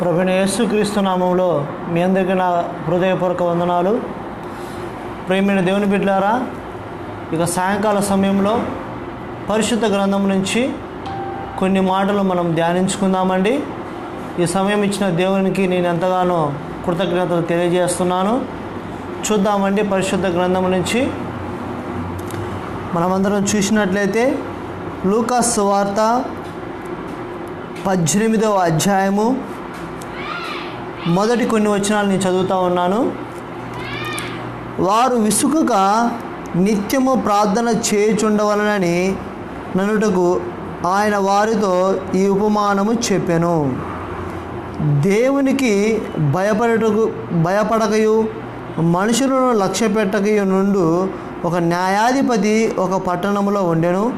ప్రభుని యేసుక్రీస్తు నామంలో మీ అందరికీ నా హృదయపూర్వక వందనాలు. ప్రేమైన దేవుని బిడ్డారా ఇక సాయంకాల సమయంలో పరిశుద్ధ గ్రంథం నుంచి కొన్ని మాటలు మనం ధ్యానించుకుందామండి. ఈ సమయం ఇచ్చిన దేవునికి నేను ఎంతగానో కృతజ్ఞతలు తెలియజేస్తున్నాను. చూద్దామండి పరిశుద్ధ గ్రంథం నుంచి. మనమందరం చూసినట్లయితే లూకాస్ వార్త పద్దెనిమిదవ అధ్యాయము మొదటి కొన్ని వచనాలు నేను చదువుతూ ఉన్నాను. వారు విసుకగా నిత్యము ప్రార్థన చేయుచుండవలనని నన్నుటకు ఆయన వారితో ఈ ఉపమానము చెప్పాను. దేవునికి భయపడటకు భయపడకయు మనుషులను లక్ష్య పెట్టకయు నుండు ఒక న్యాయాధిపతి ఒక పట్టణంలో ఉండెను.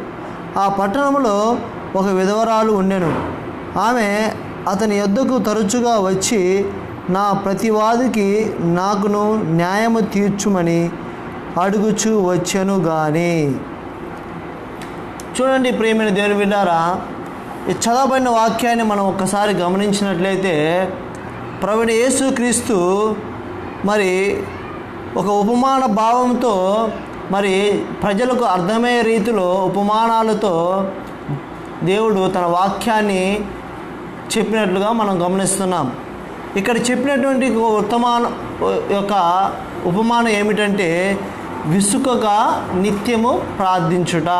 ఆ పట్టణంలో ఒక విధవరాలు ఉండెను. ఆమె అతని యొద్దకు తరచుగా వచ్చి నా ప్రతివాదికి నాకును న్యాయము తీర్చుమని అడుగుచు వచ్చాను కానీ చూడండి ప్రేమైన దేవుని విన్నారా ఈ చదవబడిన వాక్యాన్ని మనం ఒక్కసారి గమనించినట్లయితే ప్రవీణ యేసుక్రీస్తు మరి ఒక ఉపమాన భావంతో మరి ప్రజలకు అర్థమయ్యే రీతిలో ఉపమానాలతో దేవుడు తన వాక్యాన్ని చెప్పినట్లుగా మనం గమనిస్తున్నాం. ఇక్కడ చెప్పినటువంటి ఉత్తమాన యొక్క ఉపమానం ఏమిటంటే విసుకగా నిత్యము ప్రార్థించుట.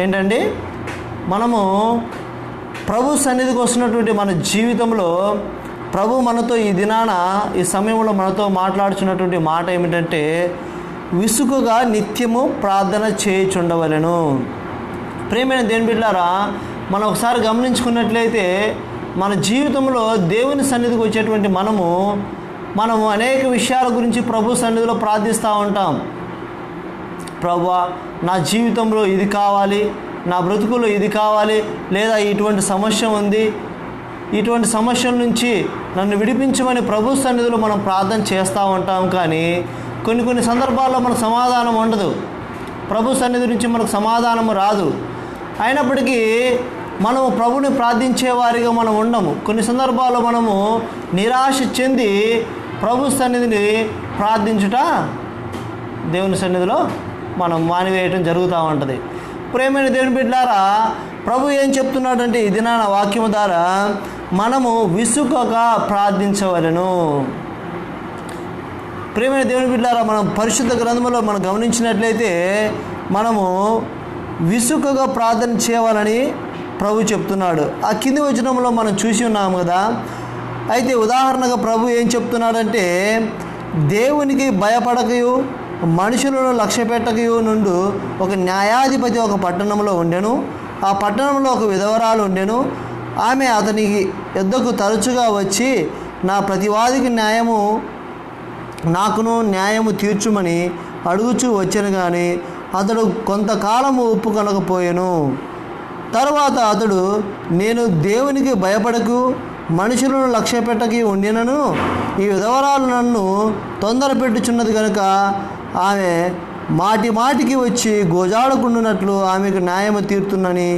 ఏంటండి? మనము ప్రభు సన్నిధికి వస్తున్నటువంటి మన జీవితంలో ప్రభు మనతో ఈ దినాన ఈ సమయంలో మనతో మాట్లాడుచున్నటువంటి మాట ఏమిటంటే విసుగుగా నిత్యము ప్రార్థన చేయుచుండవలను. ప్రేమైన దేని బిడ్డారా మనం ఒకసారి గమనించుకున్నట్లయితే మన జీవితంలో దేవుని సన్నిధికి వచ్చేటువంటి మనము మనము అనేక విషయాల గురించి ప్రభు సన్నిధిలో ప్రార్థిస్తూ ఉంటాం. ప్రభా నా జీవితంలో ఇది కావాలి నా బ్రతుకులో ఇది కావాలి లేదా ఇటువంటి సమస్య ఉంది ఇటువంటి సమస్యల నుంచి నన్ను విడిపించమని ప్రభు సన్నిధిలో మనం ప్రార్థన చేస్తూ ఉంటాం. కానీ కొన్ని కొన్ని సందర్భాల్లో మనకు సమాధానం ఉండదు. ప్రభు సన్నిధి నుంచి మనకు సమాధానం రాదు. అయినప్పటికీ మనము ప్రభుని ప్రార్థించే వారిగా మనం ఉండము. కొన్ని సందర్భాల్లో మనము నిరాశ చెంది ప్రభు సన్నిధిని ప్రార్థించుట దేవుని సన్నిధిలో మనం మానివేయటం జరుగుతూ ఉంటుంది. ప్రేమైన దేవుని బిడ్డారా ప్రభు ఏం చెప్తున్నాడంటే ఇది నా వాక్యము ద్వారా మనము విసుకగా ప్రార్థించవలను. ప్రేమైన దేవుని బిడ్డారా మనం పరిశుద్ధ గ్రంథంలో మనం గమనించినట్లయితే మనము విసుకగా ప్రార్థన చేయాలని ప్రభు చెప్తున్నాడు. ఆ కింది వచనంలో మనం చూసి ఉన్నాము కదా. అయితే ఉదాహరణగా ప్రభు ఏం చెప్తున్నాడంటే దేవునికి భయపడకయు మనుషులను లక్ష్య పెట్టకయు నుండు ఒక న్యాయాధిపతి ఒక పట్టణంలో ఉండెను. ఆ పట్టణంలో ఒక విధవరాలు ఉండెను. ఆమె అతనికి ఎద్దకు తరచుగా వచ్చి నా ప్రతివాదికి న్యాయము నాకును న్యాయము తీర్చుమని అడుగుచూ వచ్చాను కానీ అతడు కొంతకాలము ఉప్పు కనకపోయాను తర్వాత అతడు నేను దేవునికి భయపడకు మనుషులను లక్ష్య పెట్టకి ఉండినను. ఈ విధవరాలు నన్ను తొందర పెట్టుచున్నది కనుక ఆమె మాటి మాటికి వచ్చి గోజాడుకుంటున్నట్లు ఆమెకు న్యాయము తీరుతున్నని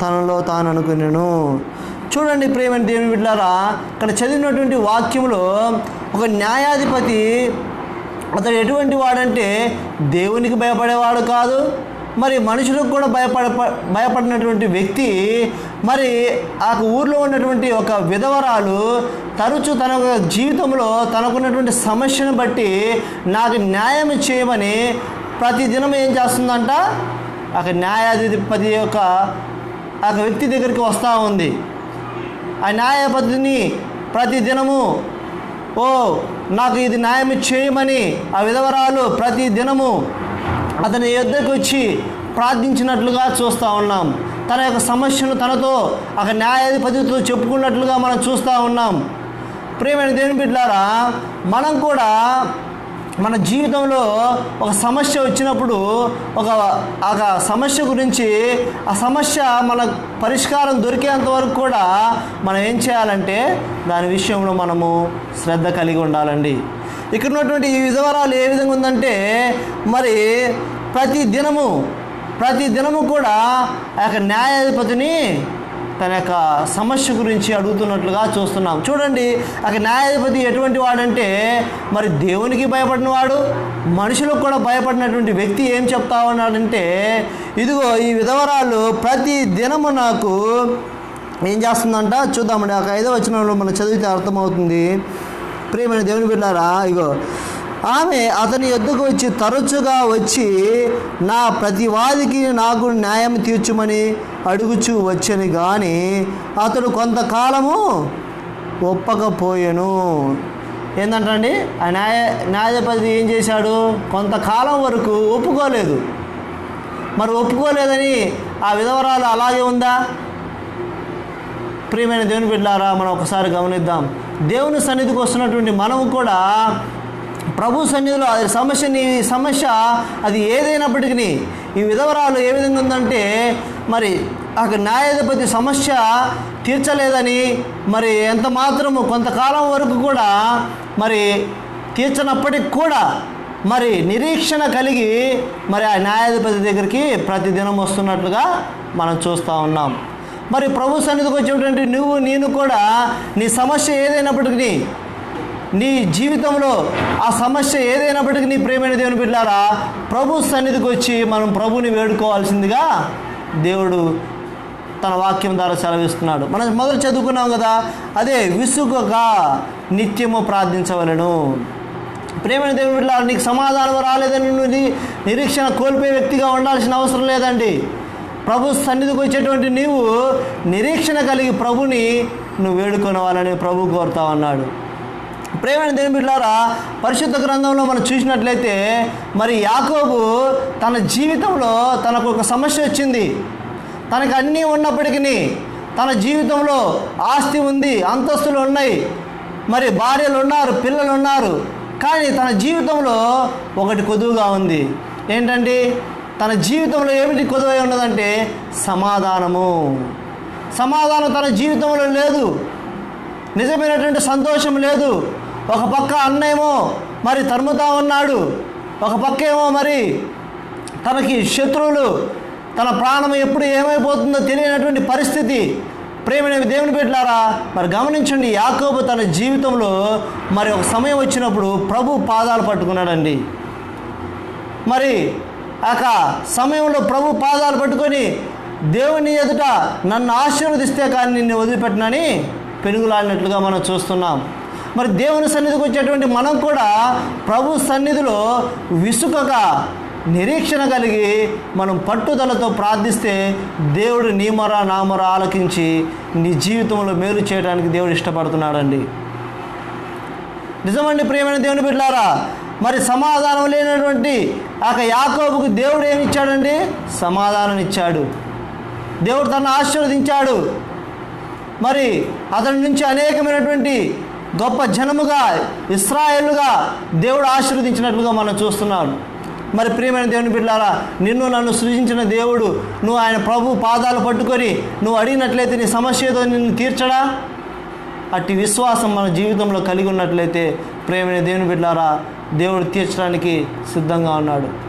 తనలో తాను అనుకున్నాను. చూడండి ప్రేమ దేవుని బిడ్డారా ఇక్కడ చదివినటువంటి వాక్యంలో ఒక న్యాయాధిపతి అతడు ఎటువంటి వాడంటే దేవునికి భయపడేవాడు కాదు మరి మనుషులకు కూడా భయపడ భయపడినటువంటి వ్యక్తి మరి ఆ ఊర్లో ఉన్నటువంటి ఒక విధవరాలు తరచు తన యొక్క జీవితంలో తనకున్నటువంటి సమస్యను బట్టి నాకు న్యాయం చేయమని ప్రతి దినం ఏం చేస్తుందంట? ఆ న్యాయాధిపతి యొక్క ఆ వ్యక్తి దగ్గరికి వస్తూ ఉంది. ఆ న్యాయపతిని ప్రతి దినము ఓ నాకు ఇది న్యాయం చేయమని ఆ విధవరాలు ప్రతి దినము అతని యొద్దకు వచ్చి ప్రార్థించినట్లుగా చూస్తూ ఉన్నాం. తన యొక్క సమస్యను తనతో ఒక న్యాయాధిపతితో చెప్పుకున్నట్లుగా మనం చూస్తూ ఉన్నాం. ప్రేమైన దేవుని బిడ్డారా మనం కూడా మన జీవితంలో ఒక సమస్య వచ్చినప్పుడు ఒక ఒక సమస్య గురించి ఆ సమస్య మన పరిష్కారం దొరికేంత వరకు కూడా మనం ఏం చేయాలంటే దాని విషయంలో మనము శ్రద్ధ కలిగి ఉండాలండి. ఇక్కడ ఉన్నటువంటి ఈ విధవరాలు ఏ విధంగా ఉందంటే మరి ప్రతి దినము ప్రతి దినము కూడా ఆ యొక్క న్యాయాధిపతిని తన యొక్క సమస్య గురించి అడుగుతున్నట్లుగా చూస్తున్నాం. చూడండి అక్కడ న్యాయాధిపతి ఎటువంటి వాడంటే మరి దేవునికి భయపడినవాడు మనుషులకు కూడా భయపడినటువంటి వ్యక్తి ఏం చెప్తా ఉన్నాడంటే ఇదిగో ఈ విధవరాలు ప్రతి దినము నాకు ఏం చేస్తుందంట? చూద్దామండి ఒక ఐదో వచనంలో మనం చదివితే అర్థమవుతుంది. ప్రేమైన దేవుని బిడ్డారా ఇగో. ఆమె అతని ఎద్దుకు వచ్చి తరచుగా వచ్చి నా ప్రతివాదికి నాకు న్యాయం తీర్చుమని అడుగుచూ వచ్చని కానీ అతడు కొంతకాలము ఒప్పకపోయాను. ఏంటంటండి ఆ న్యాయ న్యాయాధిపతి ఏం చేశాడు? కొంతకాలం వరకు ఒప్పుకోలేదు. మరి ఒప్పుకోలేదని ఆ విధవరాలు అలాగే ఉందా? ప్రియమైన దేవుని బిడ్డారా మనం ఒకసారి గమనిద్దాం. దేవుని సన్నిధికి వస్తున్నటువంటి మనము కూడా ప్రభు సన్నిధిలో అది సమస్య నీ సమస్య అది ఏదైనప్పటికీ ఈ విధవరాలు ఏ విధంగా ఉందంటే మరి ఆ న్యాయాధిపతి సమస్య తీర్చలేదని మరి ఎంత మాత్రము కొంతకాలం వరకు కూడా మరి తీర్చనప్పటికి కూడా మరి నిరీక్షణ కలిగి మరి ఆ న్యాయాధిపతి దగ్గరికి ప్రతిదినం వస్తున్నట్లుగా మనం చూస్తూ ఉన్నాం. మరి ప్రభు సన్నిధికి వచ్చేటువంటి నువ్వు నేను కూడా నీ సమస్య ఏదైనప్పటికీ నీ జీవితంలో ఆ సమస్య ఏదైనప్పటికీ నీ ప్రేమైన దేవుని బిడ్డారా ప్రభు సన్నిధికి వచ్చి మనం ప్రభుని వేడుకోవాల్సిందిగా దేవుడు తన వాక్యం ద్వారా సెలవిస్తున్నాడు. మనం మొదలు చదువుకున్నాం కదా అదే విసుగగా నిత్యము ప్రార్థించవలను. ప్రేమైన దేవుని బిడ్డ నీకు సమాధానం రాలేదని నువ్వు నిరీక్షణ కోల్పోయే వ్యక్తిగా ఉండాల్సిన అవసరం లేదండి. ప్రభు సన్నిధికి వచ్చేటువంటి నీవు నిరీక్షణ కలిగి ప్రభుని నువ్వు వేడుకొనవాలని ప్రభు కోరుతా ఉన్నాడు. ప్రేమైన దేవుని బిడ్డారా పరిశుద్ధ గ్రంథంలో మనం చూసినట్లయితే మరి యాకోబు తన జీవితంలో తనకు ఒక సమస్య వచ్చింది. తనకు అన్నీ ఉన్నప్పటికీ తన జీవితంలో ఆస్తి ఉంది అంతస్తులు ఉన్నాయి. మరి భార్యలు ఉన్నారు పిల్లలు ఉన్నారు. కానీ తన జీవితంలో ఒకటి కొదువుగా ఉంది. ఏంటంటే తన జీవితంలో ఏమిటి కుదవై ఉన్నదంటే సమాధానము. సమాధానం తన జీవితంలో లేదు. నిజమైనటువంటి సంతోషం లేదు. ఒక పక్క అన్నేమో మరి తరుముతా ఉన్నాడు. ఒక పక్క ఏమో మరి తనకి శత్రువులు తన ప్రాణం ఎప్పుడు ఏమైపోతుందో తెలియనటువంటి పరిస్థితి. ప్రేమైన దేవుని పెట్టారా మరి గమనించండి యాకోబు తన జీవితంలో మరి ఒక సమయం వచ్చినప్పుడు ప్రభు పాదాలు పట్టుకున్నాడండి. మరి ఆక సమయంలో ప్రభు పాదాలు పట్టుకొని దేవుని ఎదుట నన్ను ఆశీర్వదిస్తే కానీ నిన్ను వదిలిపెట్టనని పెనుగులాడినట్లుగా మనం చూస్తున్నాం. మరి దేవుని సన్నిధికి వచ్చేటువంటి మనం కూడా ప్రభు సన్నిధిలో విసుకగా నిరీక్షణ కలిగి మనం పట్టుదలతో ప్రార్థిస్తే దేవుడు నీమరా నామర ఆలకించి నీ జీవితంలో మేలు చేయడానికి దేవుడు ఇష్టపడుతున్నాడండి. నిజమండి ప్రియమైన దేవుని బిడ్డారా మరి సమాధానం లేనటువంటి ఆ యాకోబుకు దేవుడు ఏమి ఇచ్చాడండి? సమాధానం ఇచ్చాడు. దేవుడు తనను ఆశీర్వదించాడు. మరి అతని నుంచి అనేకమైనటువంటి గొప్ప జనముగా ఇస్రాయేలుగా దేవుడు ఆశీర్వదించినట్లుగా మనం చూస్తున్నాం. మరి ప్రియమైన దేవుని బిడ్డారా నిన్ను నన్ను సృజించిన దేవుడు నువ్వు ఆయన ప్రభు పాదాలు పట్టుకొని నువ్వు అడిగినట్లయితే నీ సమస్య ఏదో నిన్ను తీర్చడా? అట్టి విశ్వాసం మన జీవితంలో కలిగి ఉన్నట్లయితే ప్రేమైన దేవుని బిడ్డారా దేవుడు తీర్చడానికి సిద్ధంగా ఉన్నాడు.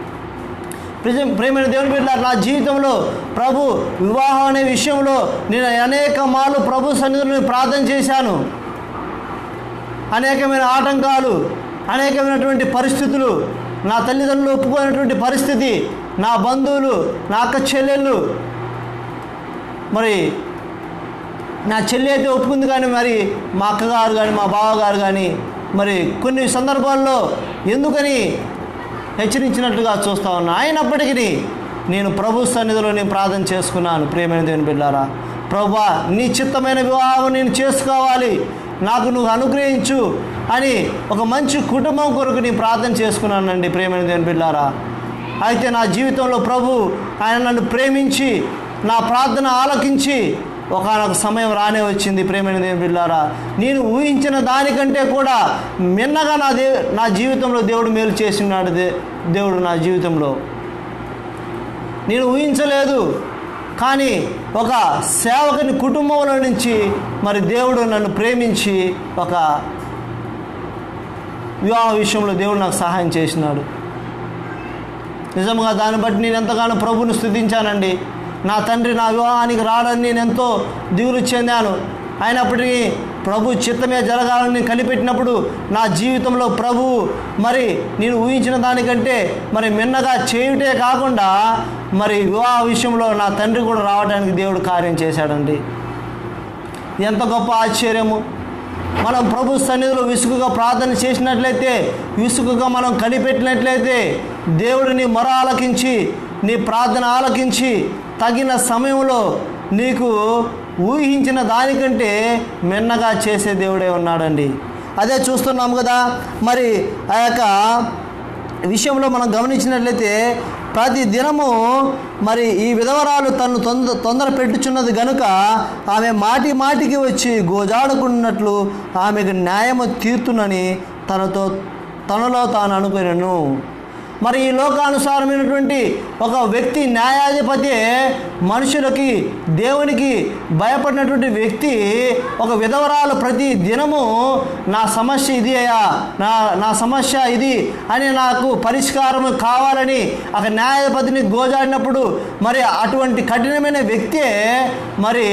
ప్రిజ- ప్రేమైన దేవుని బిడ్డ నా జీవితంలో ప్రభు వివాహం అనే విషయంలో నేను అనేక మార్లు ప్రభు సన్నిధిలో ప్రార్థన చేశాను. అనేకమైన ఆటంకాలు అనేకమైనటువంటి పరిస్థితులు నా తల్లిదండ్రులు ఒప్పుకోనటువంటి పరిస్థితి నా బంధువులు నా అక్క చెల్లెళ్ళు. మరి నా చెల్లి అయితే ఒప్పుకుంది కానీ మరి మా అక్కగారు కానీ మా బావగారు కానీ మరి కొన్ని సందర్భాల్లో ఎందుకని హెచ్చరించినట్లుగా చూస్తా ఉన్నా? అయినప్పటికీ నేను ప్రభు సన్నిధిలో నేను ప్రార్థన చేసుకున్నాను ప్రేమైన దేవుని బిడ్డారా. ప్రభా నీ చిత్తమైన వివాహం నేను చేసుకోవాలి నాకు నువ్వు అనుగ్రహించు అని ఒక మంచి కుటుంబం కొరకు నేను ప్రార్థన చేసుకున్నానండి ప్రేమైన దేవుని బిడ్డారా. అయితే నా జీవితంలో ప్రభు ఆయన నన్ను ప్రేమించి నా ప్రార్థన ఆలకించి ఒకనొక సమయం రానే వచ్చింది ప్రేమైన దేవుని బిడ్డారా నేను ఊహించిన దానికంటే కూడా మిన్నగా నా దే నా జీవితంలో దేవుడు మేలు చేసినాడు దే దేవుడు నా జీవితంలో. నేను ఊహించలేదు. కానీ ఒక సేవకుని కుటుంబంలో నుంచి మరి దేవుడు నన్ను ప్రేమించి ఒక వివాహ విషయంలో దేవుడు నాకు సహాయం చేసినాడు. నిజంగా దాన్ని బట్టి నేను ఎంతగానో ప్రభుని స్థుతించానండి. నా తండ్రి నా వివాహానికి రాడని నేను ఎంతో దిగులు చెందాను. అయినప్పటికీ ప్రభు చిత్తమే జరగాలని కనిపెట్టినప్పుడు నా జీవితంలో ప్రభు మరి నేను ఊహించిన దానికంటే మరి మిన్నగా చేయుటే కాకుండా మరి వివాహ విషయంలో నా తండ్రి కూడా రావడానికి దేవుడు కార్యం చేశాడండి. ఎంత గొప్ప ఆశ్చర్యము. మనం ప్రభు సన్నిధిలో విసుగుగా ప్రార్థన చేసినట్లయితే విసుగుగా మనం కనిపెట్టినట్లయితే దేవుడిని మొర ఆలకించి నీ ప్రార్థన ఆలకించి తగిన సమయంలో నీకు ఊహించిన దానికంటే మిన్నగా చేసే దేవుడే ఉన్నాడండి. అదే చూస్తున్నాం కదా మరి ఆ యొక్క విషయంలో మనం గమనించినట్లయితే ప్రతి దినము మరి ఈ విధవరాలు తను తొందర తొందర పెట్టుచున్నది గనుక ఆమె మాటి మాటికి వచ్చి గోజాడుకున్నట్లు ఆమెకు న్యాయము తీర్తునని తనతో తనలో తాను అనుకున్నాను మరి ఈ లోకానుసారమైనటువంటి ఒక వ్యక్తి న్యాయాధిపతి మనుషులకి దేవునికి భయపడినటువంటి వ్యక్తి ఒక విధవరాలు ప్రతి దినము నా సమస్య ఇది అయ్యా నా నా సమస్య ఇది అని నాకు పరిష్కారం కావాలని ఒక న్యాయాధిపతిని గోజాడినప్పుడు మరి అటువంటి కఠినమైన వ్యక్తే మరి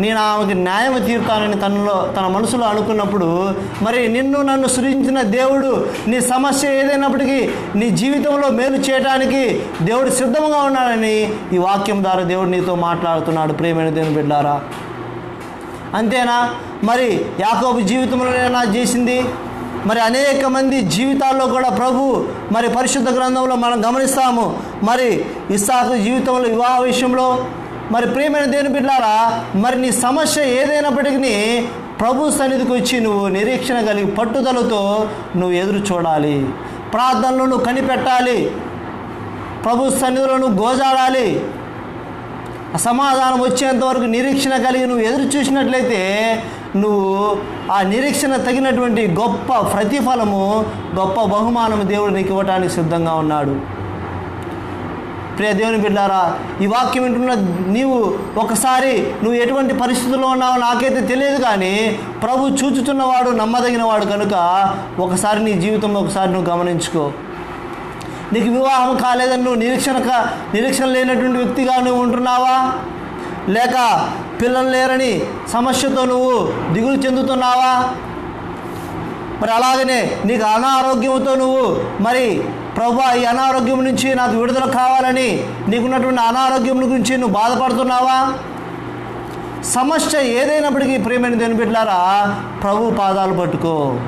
నేను ఆమెకి న్యాయం తీరుతానని తనలో తన మనసులో అనుకున్నప్పుడు మరి నిన్ను నన్ను సృజించిన దేవుడు నీ సమస్య ఏదైనప్పటికీ నీ జీవితంలో మేలు చేయడానికి దేవుడు సిద్ధంగా ఉన్నాడని ఈ వాక్యం ద్వారా దేవుడు నీతో మాట్లాడుతున్నాడు. ప్రేమైన దేవుని బిడ్డారా అంతేనా? మరి యాకోబు జీవితంలోనేనా చేసింది. మరి అనేక మంది జీవితాల్లో కూడా ప్రభు మరి పరిశుద్ధ గ్రంథంలో మనం గమనిస్తాము. మరి ఇస్సాకు జీవితంలో వివాహ విషయంలో మరి ప్రేమైన దేని బిడ్డారా మరి నీ సమస్య ఏదైనప్పటికీ ప్రభు సన్నిధికి వచ్చి నువ్వు నిరీక్షణ కలిగి పట్టుదలతో నువ్వు ఎదురు చూడాలి. ప్రార్థనలను కనిపెట్టాలి. ప్రభు సన్నిధులను గోజాడాలి సమాధానం వచ్చేంత వరకు నిరీక్షణ కలిగి నువ్వు ఎదురు చూసినట్లయితే నువ్వు ఆ నిరీక్షణ తగినటువంటి గొప్ప ప్రతిఫలము గొప్ప బహుమానము దేవుడు నీకు ఇవ్వటానికి సిద్ధంగా ఉన్నాడు. ప్రియ దేవుని బిడ్డారా ఈ వాక్యం వింటున్న నీవు ఒకసారి నువ్వు ఎటువంటి పరిస్థితుల్లో ఉన్నావో నాకైతే తెలియదు కానీ ప్రభు చూచుతున్నవాడు నమ్మదగినవాడు కనుక ఒకసారి నీ జీవితంలో ఒకసారి నువ్వు గమనించుకో. నీకు వివాహం కాలేదని నువ్వు నిరీక్షణ నిరీక్షణ లేనటువంటి వ్యక్తిగా నువ్వు ఉంటున్నావా? లేక పిల్లలు లేరని సమస్యతో నువ్వు దిగులు చెందుతున్నావా? మరి అలాగనే నీకు అనారోగ్యంతో నువ్వు మరి ప్రభా ఈ అనారోగ్యం నుంచి నాకు విడుదల కావాలని నీకున్నటువంటి అనారోగ్యం గురించి నువ్వు బాధపడుతున్నావా? సమస్య ఏదైనప్పటికీ ప్రేమైన దేని బిడ్డారా ప్రభు పాదాలు పట్టుకో.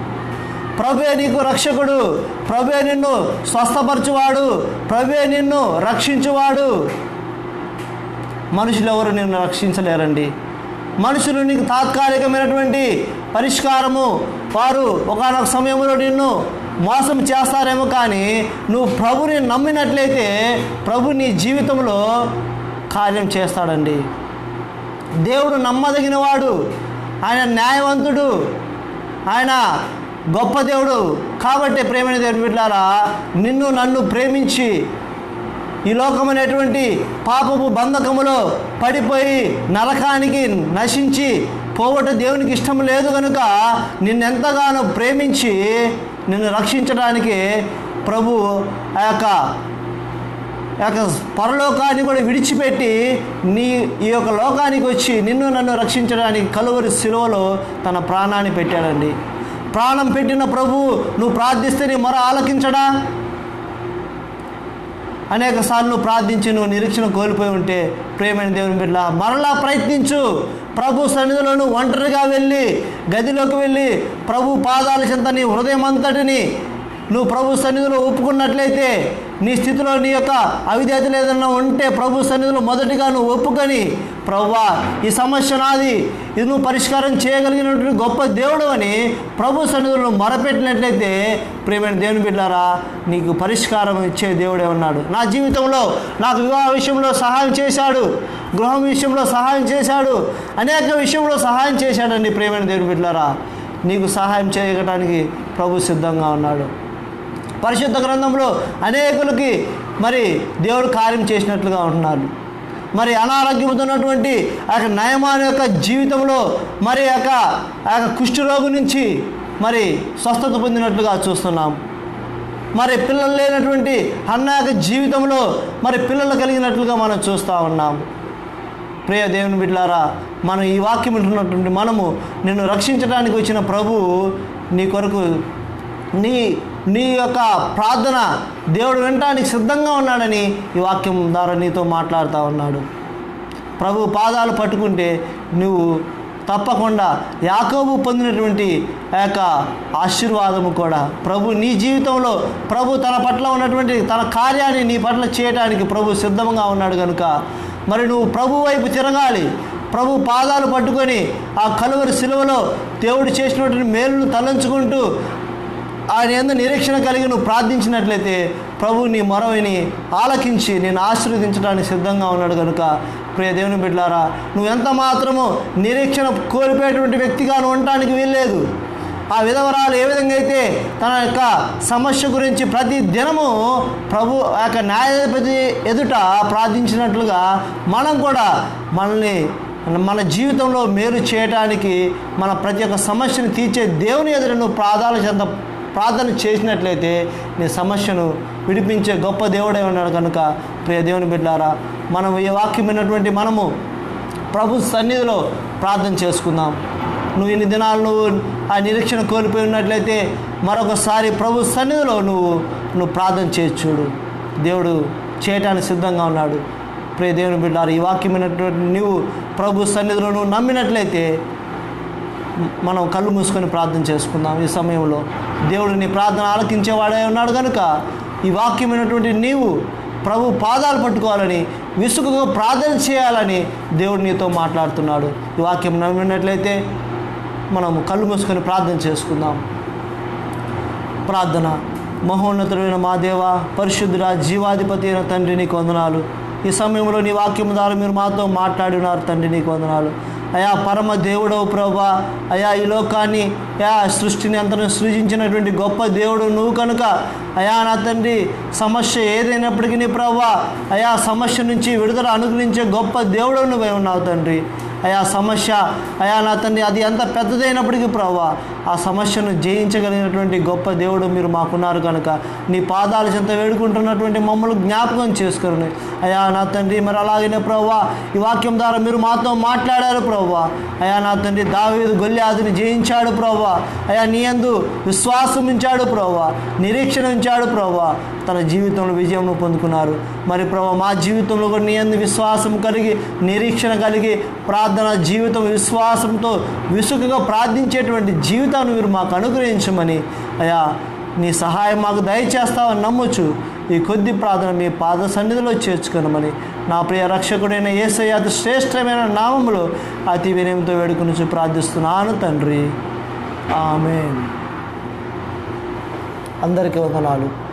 ప్రభే నీకు రక్షకుడు. ప్రభే నిన్ను స్వస్థపరచువాడు. ప్రభే నిన్ను రక్షించువాడు. మనుషులు ఎవరు నిన్ను రక్షించలేరండి? మనుషులు నీకు తాత్కాలికమైనటువంటి పరిష్కారము. వారు ఒకనొక సమయంలో నిన్ను మోసం చేస్తారేమో కానీ నువ్వు ప్రభుని నమ్మినట్లయితే ప్రభు నీ జీవితంలో కార్యం చేస్తాడండి. దేవుడు నమ్మదగినవాడు ఆయన న్యాయవంతుడు ఆయన గొప్ప దేవుడు. కాబట్టి ప్రేమైన దేవుడు బిడ్డారా నిన్ను నన్ను ప్రేమించి ఈ లోకమైనటువంటి పాపపు బంధకములో పడిపోయి నరకానికి నశించి పోవట దేవునికి ఇష్టం లేదు కనుక నిన్నెంతగానో ప్రేమించి నిన్ను రక్షించడానికి ప్రభు ఆ యొక్క ఆ యొక్క పరలోకాన్ని కూడా విడిచిపెట్టి నీ ఈ యొక్క లోకానికి వచ్చి నిన్ను నన్ను రక్షించడానికి కలువరి శిలువలో తన ప్రాణాన్ని పెట్టాడండి. ప్రాణం పెట్టిన ప్రభు నువ్వు ప్రార్థిస్తే నీ మొర ఆలకించడా? అనేక సార్లు ప్రార్థించి నువ్వు నిరీక్షణ కోల్పోయి ఉంటే ప్రేమైన దేవుని బిడ్డ మరలా ప్రయత్నించు. ప్రభు సన్నిధులను ఒంటరిగా వెళ్ళి గదిలోకి వెళ్ళి ప్రభు పాదాల చెంత నీ హృదయం అంతటిని నువ్వు ప్రభు సన్నిధిలో ఒప్పుకున్నట్లయితే నీ స్థితిలో నీ యొక్క అవిధేతలు ఏదైనా ఉంటే ప్రభు సన్నిధిలో మొదటిగా నువ్వు ఒప్పుకొని ప్రవ్వా ఈ సమస్య నాది. ఇది నువ్వు పరిష్కారం చేయగలిగినటువంటి గొప్ప దేవుడు అని ప్రభు సన్నిధిలో మొరపెట్టినట్లయితే ప్రేమైన దేవుని బిడ్డారా నీకు పరిష్కారం ఇచ్చే దేవుడే ఉన్నాడు. నా జీవితంలో నాకు వివాహ విషయంలో సహాయం చేశాడు. గృహం విషయంలో సహాయం చేశాడు. అనేక విషయంలో సహాయం చేశాడండి ప్రేమైన దేవుని బిడ్డారా. నీకు సహాయం చేయడానికి ప్రభు సిద్ధంగా ఉన్నాడు. పరిశుద్ధ గ్రంథంలో అనేకులకి మరి దేవుడు కార్యం చేసినట్లుగా ఉంటున్నాడు మరి అనారోగ్యంతో ఉన్నటువంటి ఆ యొక్క నయమాన్ యొక్క జీవితంలో మరి ఆ యొక్క ఆ యొక్క కుష్ఠరోగు నుంచి మరి స్వస్థత పొందినట్లుగా చూస్తున్నాం. మరి పిల్లలు లేనటువంటి అన్న యొక్క జీవితంలో మరి పిల్లలు కలిగినట్లుగా మనం చూస్తూ ఉన్నాం. ప్రియ దేవుని బిడ్డలారా మనం ఈ వాక్యం వింటున్నటువంటి మనము నిన్ను రక్షించడానికి వచ్చిన ప్రభు నీ కొరకు నీ నీ యొక్క ప్రార్థన దేవుడు వినటానికి సిద్ధంగా ఉన్నాడని ఈ వాక్యం ద్వారా నీతో మాట్లాడుతూ ఉన్నాడు. ప్రభు పాదాలు పట్టుకుంటే నువ్వు తప్పకుండా యాకోబు పొందినటువంటి ఆ యొక్క ఆశీర్వాదము కూడా. ప్రభు నీ జీవితంలో ప్రభు తన పట్ల ఉన్నటువంటి తన కార్యాన్ని నీ పట్ల చేయడానికి ప్రభు సిద్ధంగా ఉన్నాడు కనుక మరి నువ్వు ప్రభు వైపు తిరగాలి. ప్రభు పాదాలు పట్టుకొని ఆ కలువరి శిలువలో దేవుడు చేసినటువంటి మేలును తలంచుకుంటూ ఆయన ఎందు నిరీక్షణ కలిగి నువ్వు ప్రార్థించినట్లయితే ప్రభు నీ మొరవిని ఆలకించి నేను ఆశీర్వదించడానికి సిద్ధంగా ఉన్నాడు కనుక ప్రియ దేవుని బిడ్డారా నువ్వు ఎంత మాత్రము నిరీక్షణ కోల్పోయేటువంటి వ్యక్తిగా ఉండటానికి వీల్లేదు. ఆ విధవరాలు ఏ విధంగా అయితే తన యొక్క సమస్య గురించి ప్రతి దినము ప్రభు యొక్క న్యాయాధిపతి ఎదుట ప్రార్థించినట్లుగా మనం కూడా మనల్ని మన జీవితంలో మేలు చేయటానికి మన ప్రతి ఒక్క సమస్యను తీర్చే దేవుని ఎదుట నువ్వు ప్రాధాన్యత ప్రార్థన చేసినట్లయితే నీ సమస్యను విడిపించే గొప్ప దేవుడే ఉన్నాడు కనుక ప్రియ దేవుని బిడ్డారా మనం ఈ వాక్యం మనము ప్రభు సన్నిధిలో ప్రార్థన చేసుకుందాం. నువ్వు ఇన్ని దినాలు నువ్వు ఆ నిరీక్షణ కోల్పోయి ఉన్నట్లయితే మరొకసారి ప్రభు సన్నిధిలో నువ్వు నువ్వు ప్రార్థన చేసి చూడు. దేవుడు చేయటానికి సిద్ధంగా ఉన్నాడు. ప్రియ దేవుని బిడ్డారు ఈ వాక్యం నువ్వు ప్రభు సన్నిధిలో నువ్వు నమ్మినట్లయితే మనం కళ్ళు మూసుకొని ప్రార్థన చేసుకుందాం ఈ సమయంలో. దేవుడు నీ ప్రార్థన ఆలకించేవాడే ఉన్నాడు కనుక ఈ వాక్యమైనటువంటి నీవు ప్రభు పాదాలు పట్టుకోవాలని విసుగుగా ప్రార్థన చేయాలని దేవుడు నీతో మాట్లాడుతున్నాడు. ఈ వాక్యం నమ్మినట్లయితే మనం కళ్ళు మూసుకొని ప్రార్థన చేసుకుందాం. ప్రార్థన. మహోన్నతుడైన మా దేవ పరిశుద్ధుడ జీవాధిపతి అయిన తండ్రి నీకు వందనాలు. ఈ సమయంలో నీ వాక్యం ద్వారా మీరు మాతో మాట్లాడినారు తండ్రి నీకు వందనాలు. అయా పరమ దేవుడవు ప్రభా. అయా ఈ లోకాన్ని అయా సృష్టిని అంతను సృజించినటువంటి గొప్ప దేవుడు నువ్వు కనుక. అయా నా తండ్రి సమస్య ఏదైనప్పటికీ నీ ప్రభా. అయా సమస్య నుంచి విడుదల అనుగ్రహించే గొప్ప దేవుడు నువ్వే ఉన్నావు తండ్రి. అయా సమస్య అయా నా తండ్రి అది ఎంత పెద్దదైనప్పటికీ ప్రభా. ఆ సమస్యను జయించగలిగినటువంటి గొప్ప దేవుడు మీరు మాకున్నారు కనుక నీ పాదాల చెంత వేడుకుంటున్నటువంటి మమ్మల్ని జ్ఞాపకం చేసుకుని అయా నా తండ్రి మరి అలాగనే ప్రవ్వా ఈ వాక్యం ద్వారా మీరు మాతో మాట్లాడారు ప్రవ్వా. అయా నా తండ్రి దావీదు గొల్లాదిని జయించాడు ప్రభా అయా నీ అందు విశ్వాసం ఉంచాడు ప్రవ్వా. నిరీక్షణ ఉంచాడు ప్రభా తన జీవితంలో విజయం పొందుకున్నారు. మరి ప్రభా మా జీవితంలో కూడా నీ అందు విశ్వాసం కలిగి నిరీక్షణ కలిగి ప్రార్థన జీవితం విశ్వాసంతో విసుగుగా ప్రార్థించేటువంటి జీవితాన్ని మీరు మాకు అనుగ్రహించమని. అయా నీ సహాయం మాకు దయచేస్తావని నమ్మొచ్చు ఈ కొద్ది ప్రార్థన మీ పాద సన్నిధిలో చేర్చుకునమని. నా ప్రియ రక్షకుడైన ఏసయ్య అతి శ్రేష్టమైన నామములో అతి వినయంతో వేడుకుని ప్రార్థిస్తున్నాను తండ్రి. ఆమె అందరికీ వందనాలు.